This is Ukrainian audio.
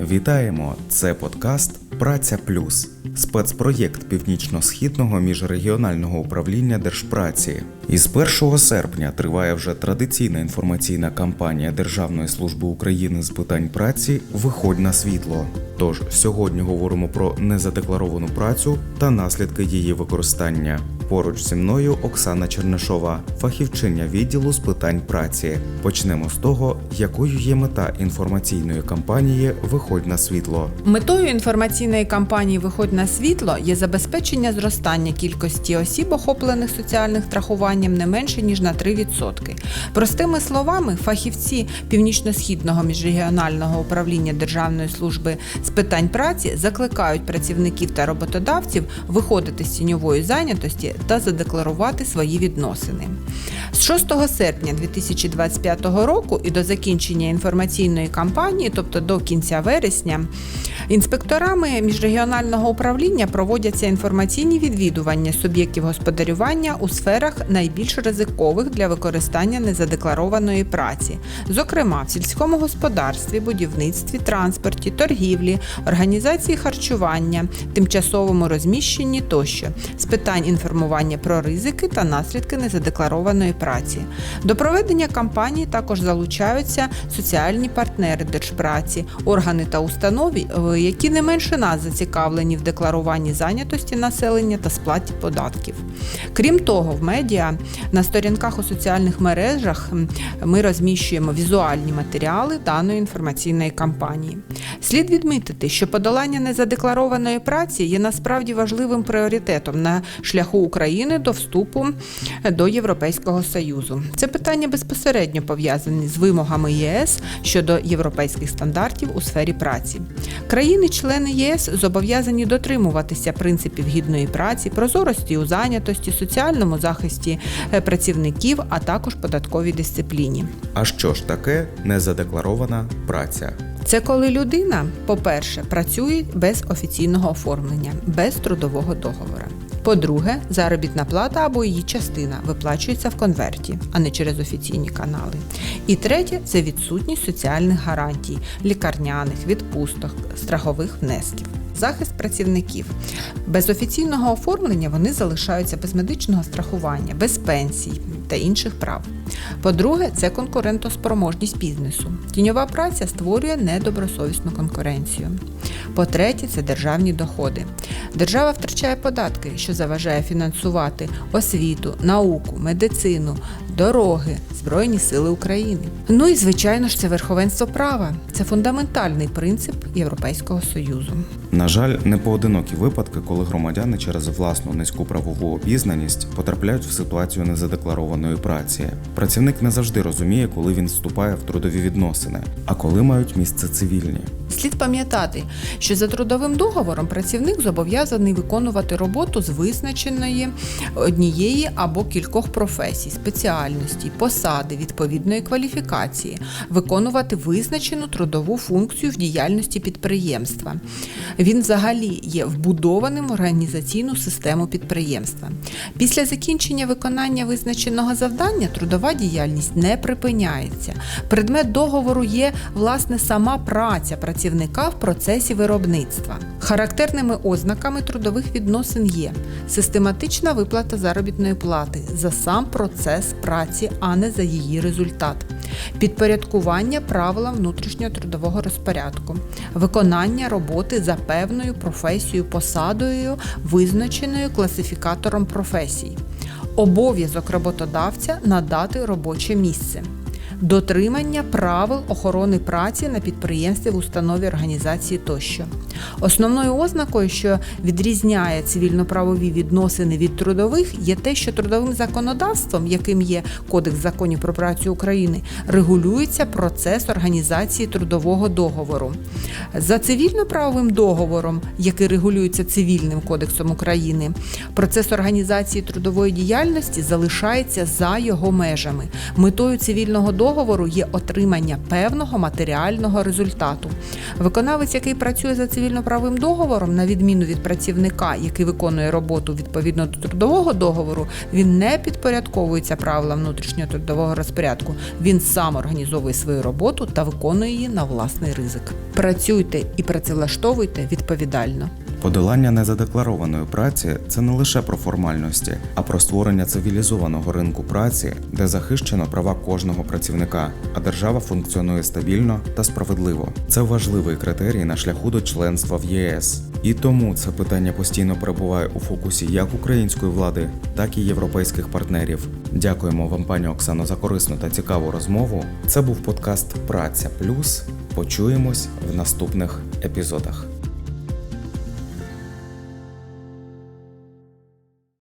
Вітаємо! Це подкаст Праця Плюс, спецпроєкт північно-східного міжрегіонального управління Держпраці. Із 1 серпня триває вже традиційна інформаційна кампанія Державної служби України з питань праці Виходь на світло. Тож сьогодні говоримо про незадекларовану працю та наслідки її використання. Поруч зі мною Оксана Чернишова, фахівчиня відділу з питань праці. Почнемо з того, якою є мета інформаційної кампанії Виходь на світло. Метою інформаційної кампанії Виходь на світло є забезпечення зростання кількості осіб, охоплених соціальним страхуванням не менше ніж на 3%. Простими словами, фахівці Північно-східного міжрегіонального управління Державної служби з питань праці закликають працівників та роботодавців виходити з тіньової зайнятості та задекларувати свої відносини. З 6 серпня 2025 року і до закінчення інформаційної кампанії, тобто до кінця вересня, інспекторами міжрегіонального управління проводяться інформаційні відвідування суб'єктів господарювання у сферах найбільш ризикових для використання незадекларованої праці, зокрема в сільському господарстві, будівництві, транспорті, торгівлі, організації харчування, тимчасовому розміщенні тощо з питань інформування про ризики та наслідки незадекларованої праці. До проведення кампанії також залучаються соціальні партнери держпраці, органи та установи, е, які не менше нас зацікавлені в декларуванні зайнятості населення та сплаті податків. Крім того, в медіа на сторінках у соціальних мережах ми розміщуємо візуальні матеріали даної інформаційної кампанії. Слід відмітити, що подолання незадекларованої праці є насправді важливим пріоритетом на шляху України до вступу до Європейського Союзу. Це питання безпосередньо пов'язані з вимогами ЄС щодо європейських стандартів у сфері праці. Країни-члени ЄС зобов'язані дотримуватися принципів гідної праці, прозорості у зайнятості, соціальному захисті е, працівників, а також податковій дисципліні. А що ж таке незадекларована праця? Це коли людина, по-перше, працює без офіційного оформлення, без трудового договору. По-друге, заробітна плата або її частина виплачується в конверті, а не через офіційні канали. І третє це відсутність соціальних гарантій, лікарняних, відпусток, страхових внесків. Захист працівників без офіційного оформлення вони залишаються без медичного страхування, без пенсій та інших прав. По-друге, це конкурентоспроможність бізнесу. Тіньова праця створює недобросовісну конкуренцію. По-третє, це державні доходи. Держава втрачає податки, що заважає фінансувати освіту, науку, медицину, дороги, Збройні Сили України. Ну і звичайно ж, це верховенство права. Це фундаментальний принцип Європейського Союзу. На жаль, не поодинокі випадки, коли громадяни через власну низьку правову обізнаність потрапляють в ситуацію незадекларованої праці. Працівник не завжди розуміє, коли він вступає в трудові відносини, а коли мають місце цивільні. Слід пам'ятати, що за трудовим договором працівник зобов'язаний виконувати роботу з визначеної однієї або кількох професій, спеціальностей, посади відповідної кваліфікації, виконувати визначену трудову функцію в діяльності підприємства. Він взагалі є вбудованим в організаційну систему підприємства. Після закінчення виконання визначеного завдання трудова діяльність не припиняється. Предмет договору є власне сама праця працівника в процесі виробництва. Характерними ознаками трудових відносин є систематична виплата заробітної плати за сам процес праці, а не за її результат. Підпорядкування правилам внутрішнього трудового розпорядку, виконання роботи за певною професією посадою, визначеною класифікатором професій, обов'язок роботодавця надати робоче місце. Дотримання правил охорони праці на підприємстві в установі організації тощо. Основною ознакою, що відрізняє цивільно-правові відносини від трудових, є те, що трудовим законодавством, яким є Кодекс законів про працю України, регулюється процес організації трудового договору. За цивільно-правовим договором, який регулюється Цивільним кодексом України, процес організації трудової діяльності залишається за його межами. Метою цивільного договору договору є отримання певного матеріального результату. Виконавець, який працює за цивільно-правовим договором, на відміну від працівника, який виконує роботу відповідно до трудового договору, він не підпорядковується правилам внутрішнього трудового розпорядку. Він сам організовує свою роботу та виконує її на власний ризик. Працюйте і працевлаштовуйте відповідально. Подолання незадекларованої праці це не лише про формальності, а про створення цивілізованого ринку праці, де захищено права кожного працівника, а держава функціонує стабільно та справедливо. Це важливий критерій на шляху до членства в ЄС. І тому це питання постійно перебуває у фокусі як української влади, так і європейських партнерів. Дякуємо вам, пані Оксано, за корисну та цікаву розмову. Це був подкаст Праця Плюс. Почуємось в наступних епізодах.